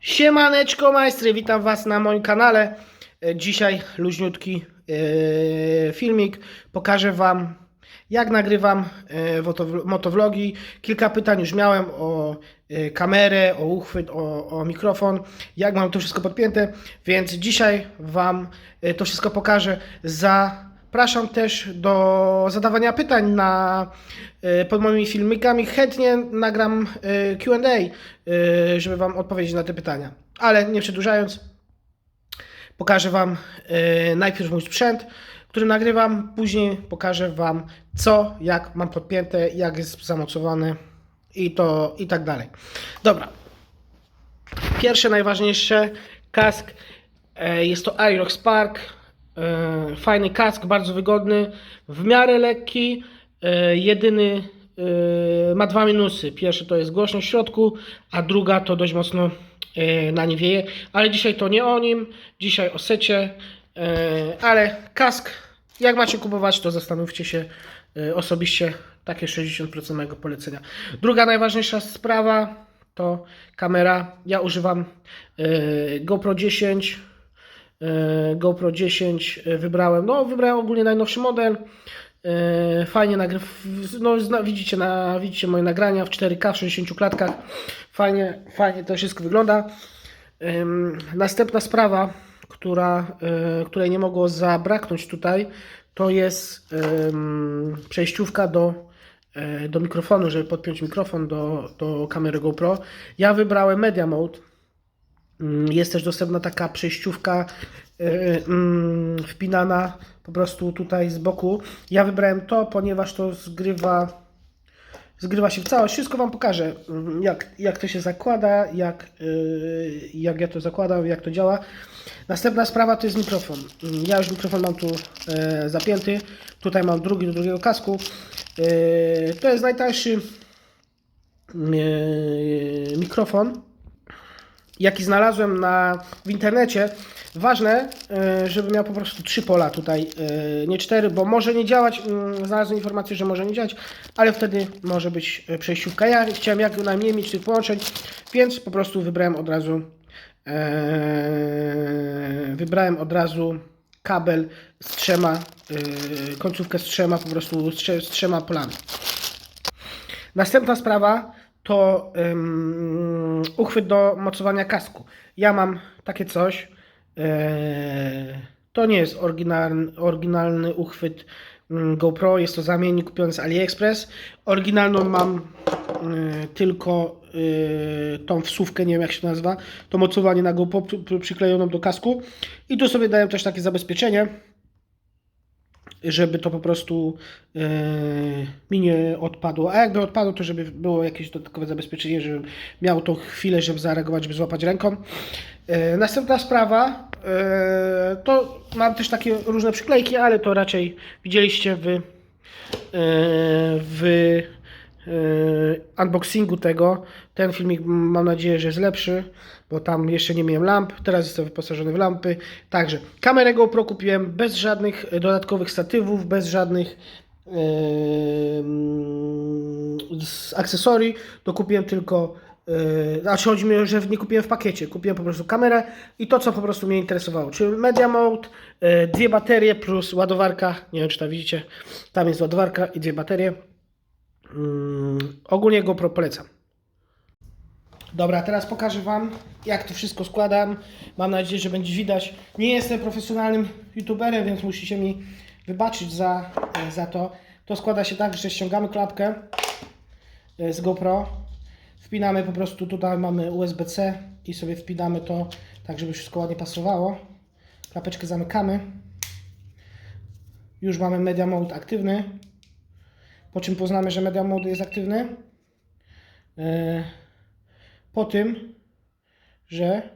Siemaneczko majstry, witam was na moim kanale. E, Dzisiaj luźniutki e, filmik. Pokażę wam jak nagrywam woto- motovlogi. Kilka pytań już miałem o kamerę, o uchwyt, o, o mikrofon, jak mam to wszystko podpięte, więc dzisiaj wam to wszystko pokażę. Zapraszam też do zadawania pytań na, e, pod moimi filmikami. Chętnie nagram e, Q&A, e, żeby Wam odpowiedzieć na te pytania. Ale nie przedłużając, pokażę Wam najpierw mój sprzęt, który nagrywam, później pokażę Wam co, jak mam podpięte, jak jest zamocowane i to i tak dalej. Dobra. Pierwsze, najważniejsze, kask. Jest to Aerox Spark. E, Fajny kask, bardzo wygodny, w miarę lekki. E, Jedyny e, ma dwa minusy. Pierwszy to jest głośność w środku, a druga to dość mocno na nie wieje. Ale dzisiaj to nie o nim, dzisiaj o secie. Ale kask, jak macie kupować, to zastanówcie się osobiście. Takie 60% mojego polecenia. Druga najważniejsza sprawa to kamera. Ja używam GoPro 10. e, GoPro 10 e, wybrałem. No, wybrałem ogólnie najnowszy model. E, Fajnie nagryw. No, widzicie, na, widzicie moje nagrania w 4K w 60 klatkach. Fajnie, fajnie to wszystko wygląda. Następna sprawa, która, której nie mogło zabraknąć tutaj, to jest przejściówka do, do mikrofonu, żeby podpiąć mikrofon do, do kamery GoPro. Ja wybrałem Media Mode. Ym, Jest też dostępna taka przejściówka y, ym, wpinana po prostu tutaj z boku. Ja wybrałem to, ponieważ to zgrywa zgrywa się w całość. Wszystko Wam pokażę, mm, jak, jak to się zakłada, jak, yy, jak ja to zakładam, jak to działa. Następna sprawa to jest mikrofon. Mm, Ja już mikrofon mam tu e, zapięty. Tutaj mam drugi do drugiego kasku. E, to jest najtańszy e, mikrofon jaki znalazłem na, w internecie. Ważne, e, żeby miał po prostu trzy pola tutaj, e, nie cztery, bo może nie działać. mm, Znalazłem informację, że może nie działać, ale wtedy może być e, przejściówka. Ja chciałem jak najmniej mieć tych połączeń, więc po prostu wybrałem od razu wybrałem od razu kabel z trzema, końcówkę z trzema, po prostu z trzema polami. Następna sprawa to ym, uchwyt do mocowania kasku. Ja mam takie coś. e, to nie jest oryginalny, oryginalny uchwyt mm, GoPro, jest to zamiennik kupiony z AliExpress. Oryginalną mam e, tylko e, tą wsówkę, nie wiem jak się nazywa, to mocowanie na GoPro przy- przyklejoną do kasku. I tu sobie daję też takie zabezpieczenie żeby to po prostu e, mi nie odpadło. A jakby odpadło, to żeby było jakieś dodatkowe zabezpieczenie, żebym miał tą chwilę, żeby zareagować, żeby złapać ręką. E, następna sprawa, e, to mam też takie różne przyklejki, ale to raczej widzieliście w, e, w unboxingu tego. Ten filmik mam nadzieję, że jest lepszy, bo tam jeszcze nie miałem lamp, teraz jestem wyposażony w lampy. Także kamerę GoPro kupiłem bez żadnych dodatkowych statywów, bez żadnych e, z akcesorii, to kupiłem tylko Yy, znaczy chodzi mi, że nie kupiłem w pakiecie, kupiłem po prostu kamerę i to, co po prostu mnie interesowało, czyli Media Mode, yy, dwie baterie plus ładowarka, nie wiem czy tam widzicie, tam jest ładowarka i dwie baterie. Yy, ogólnie GoPro polecam. Dobra, teraz pokażę Wam, jak to wszystko składam. Mam nadzieję, że będzie widać. Nie jestem profesjonalnym youtuberem, więc musicie mi wybaczyć za, za to. To składa się tak, że ściągamy klapkę e, z GoPro. Wpinamy po prostu, tutaj mamy USB-C i sobie wpinamy to tak, żeby wszystko ładnie pasowało. Klapeczkę zamykamy. Już mamy Media Mode aktywny. Po czym poznamy, że Media Mode jest aktywny. e, po tym, że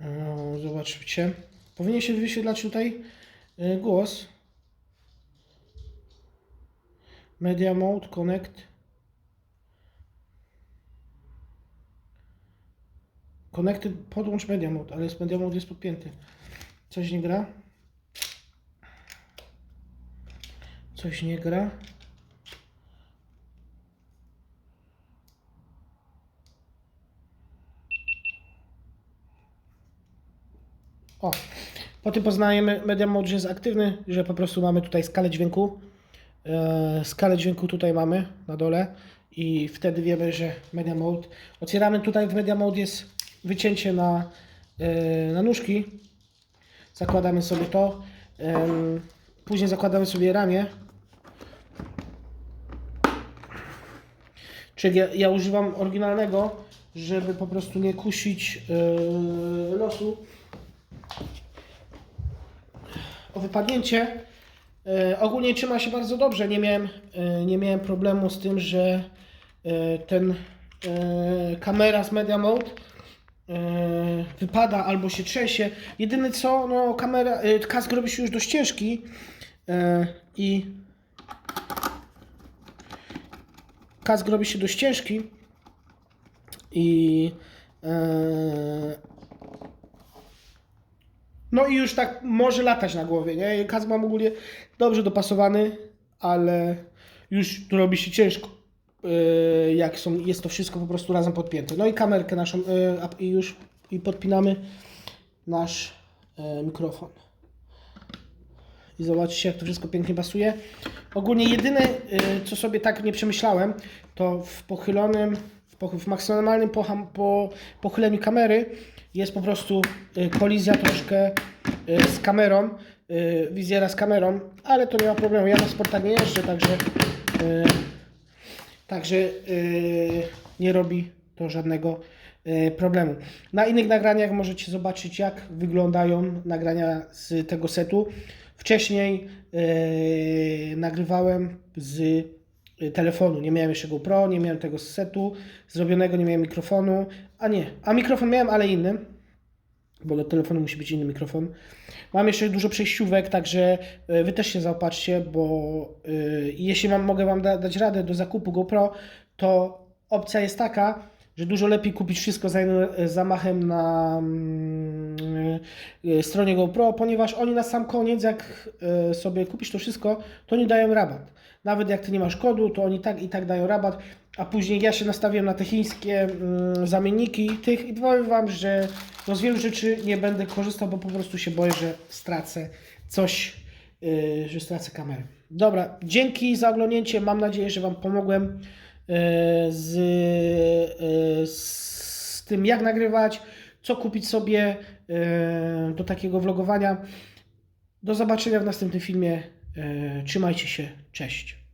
e, zobaczcie, powinien się wyświetlać tutaj e, głos. Media Mode Connect. Connected, podłącz Media Mode, ale jest Media Mode jest podpięty. Coś nie gra. Coś nie gra. O, po tym poznajemy Media Mode, że jest aktywny, że po prostu mamy tutaj skalę dźwięku. E, skalę dźwięku tutaj mamy na dole i wtedy wiemy, że Media Mode. Otwieramy tutaj w Media Mode jest wycięcie na, e, na nóżki. Zakładamy sobie to. Później zakładamy sobie ramię. Czyli ja, ja używam oryginalnego, żeby po prostu nie kusić e, losu o wypadnięcie. E, ogólnie trzyma się bardzo dobrze. Nie miałem, e, nie miałem problemu z tym, że e, ten e, kamera z Media Mode e, wypada albo się trzęsie. Jedyne co, no kamera, e, kask robi się już dość ciężki e, i kask robi się dość ciężki i e, no i już tak może latać na głowie, nie? Kask mam ogólnie dobrze dopasowany, ale już tu robi się ciężko, yy, jak są, jest to wszystko po prostu razem podpięte. No i kamerkę naszą yy, a- i już i podpinamy nasz yy, mikrofon. I zobaczcie, jak to wszystko pięknie pasuje. Ogólnie jedyne, y, co sobie tak nie przemyślałem, to w pochylonym, w, pochy- w maksymalnym poham, po, pochyleniu kamery jest po prostu y, kolizja troszkę y, z kamerą, wizjera z kamerą, ale to nie ma problemu. Ja na sportach nie jeżdżę, także, także nie robi to żadnego problemu. Na innych nagraniach możecie zobaczyć, jak wyglądają nagrania z tego setu. Wcześniej e, nagrywałem z e, telefonu. Nie miałem jeszcze GoPro, nie miałem tego setu zrobionego, nie miałem mikrofonu. A nie, a mikrofon miałem, ale inny, bo do telefonu musi być inny mikrofon. Mam jeszcze dużo przejściówek, także e, wy też się zaopatrzcie, bo e, jeśli wam, mogę Wam da, dać radę do zakupu GoPro, to opcja jest taka, że dużo lepiej kupić wszystko za jednym e, zamachem na mm, e, stronie GoPro, ponieważ oni na sam koniec, jak e, sobie kupisz to wszystko, to nie dają rabat. Nawet jak ty nie masz kodu, to oni tak i tak dają rabat, a później ja się nastawiłem na te chińskie mm, zamienniki tych i powiem Wam, że no z wielu rzeczy nie będę korzystał, bo po prostu się boję, że stracę coś, że stracę kamerę. Dobra, dzięki za oglądnięcie. Mam nadzieję, że Wam pomogłem z, yy, z tym, jak nagrywać, co kupić sobie yy, do takiego vlogowania. Do zobaczenia w następnym filmie. Trzymajcie się. Cześć.